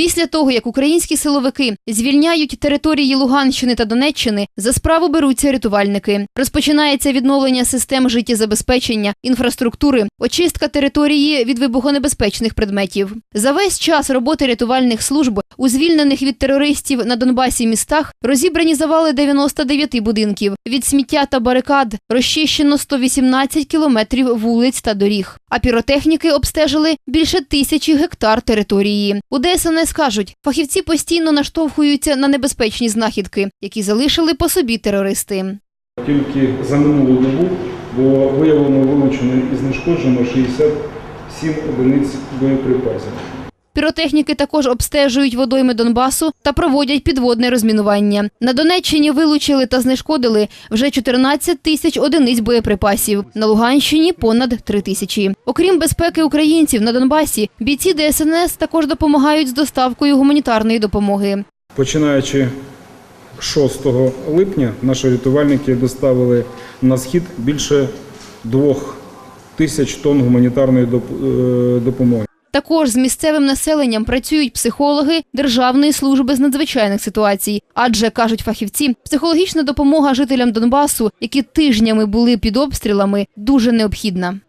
Після того, як українські силовики звільняють території Луганщини та Донеччини, за справу беруться рятувальники. Розпочинається відновлення систем життєзабезпечення, інфраструктури, очистка території від вибухонебезпечних предметів. За весь час роботи рятувальних служб у звільнених від терористів на Донбасі містах розібрані завали 99 будинків. Від сміття та барикад розчищено 118 кілометрів вулиць та доріг. А піротехніки обстежили більше тисячі гектар території. У ДСНС кажуть, фахівці постійно наштовхуються на небезпечні знахідки, які залишили по собі терористи. Тільки за минулу добу було виявлено вилучено і знешкоджено 67 одиниць боєприпасів. Піротехніки також обстежують водойми Донбасу та проводять підводне розмінування. На Донеччині вилучили та знешкодили вже 14 тисяч одиниць боєприпасів. На Луганщині понад 3 тисячі. Окрім безпеки українців на Донбасі, бійці ДСНС також допомагають з доставкою гуманітарної допомоги. Починаючи 6 липня, наші рятувальники доставили на схід більше двох тисяч тонн гуманітарної е, допомоги. Також з місцевим населенням працюють психологи Державної служби з надзвичайних ситуацій. Адже кажуть фахівці, психологічна допомога жителям Донбасу, які тижнями були під обстрілами, дуже необхідна.